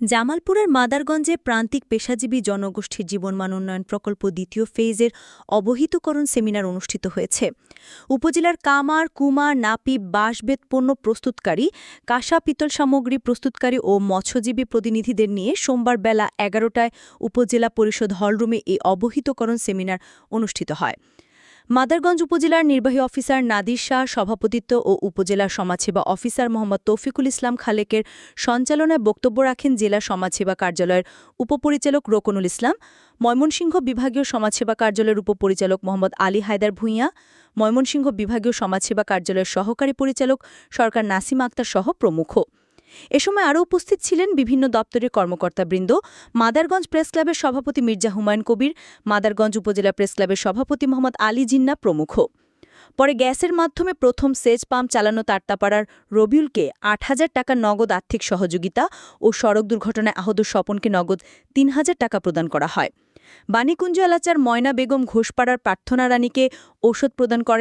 জামালপুরের মাদারগঞ্জে প্রান্তিক পেশাজীবী জনগোষ্ঠীর জীবনমান উন্নয়ন প্রকল্প দ্বিতীয় ফেজের অবহিতকরণ সেমিনার অনুষ্ঠিত হয়েছে। উপজেলার কামার, কুমার নাপি বাঁশবেত পণ্য প্রস্তুতকারী, কাঁসা পিতল সামগ্রী প্রস্তুতকারী ও মৎস্যজীবী প্রতিনিধিদের নিয়ে সোমবার বেলা এগারোটায় উপজেলা পরিষদ হলরুমে এই অবহিতকরণ সেমিনার অনুষ্ঠিত হয়। মাদারগঞ্জ উপজেলার নির্বাহী অফিসার নাদির শাহ, সভাপতিত্ব ও উপজেলা সমাজসেবা অফিসার মোহাম্মদ তৌফিকুল ইসলাম খালেকের সঞ্চালনায় বক্তব্য রাখেন জেলা সমাজসেবা কার্যালয়ের উপপরিচালক রোকনুল ইসলাম, ময়মনসিংহ বিভাগীয় সমাজসেবা কার্যালয়ের উপপরিচালক মোহাম্মদ আলী হায়দার ভূঁইয়া, ময়মনসিংহ বিভাগীয় সমাজসেবা কার্যালয়ের সহকারী পরিচালক সরকার নাসিম আক্তার সহ প্রমুখ। এ সময় আরও উপস্থিত ছিলেন বিভিন্ন দপ্তরের কর্মকর্তাবৃন্দ, মাদারগঞ্জ প্রেস ক্লাবের সভাপতি মির্জা হুমায়ুন কবির, মাদারগঞ্জ উপজেলা প্রেস ক্লাবের সভাপতি মোহাম্মদ আলী জিন্না প্রমুখ। পরে গ্যাসের মাধ্যমে প্রথম সেচ পাম্প চালানো তারতাপাড়ার রবিউলকে আট হাজার টাকা নগদ আর্থিক সহযোগিতা ও সড়ক দুর্ঘটনায় আহত স্বপনকে নগদ তিন হাজার টাকা প্রদান করা হয়। বাণীকুঞ্জ এলাচার ময়না বেগম ঘোষপাড়ার প্রার্থনা রানীকে ঔষধ প্রদান করেন।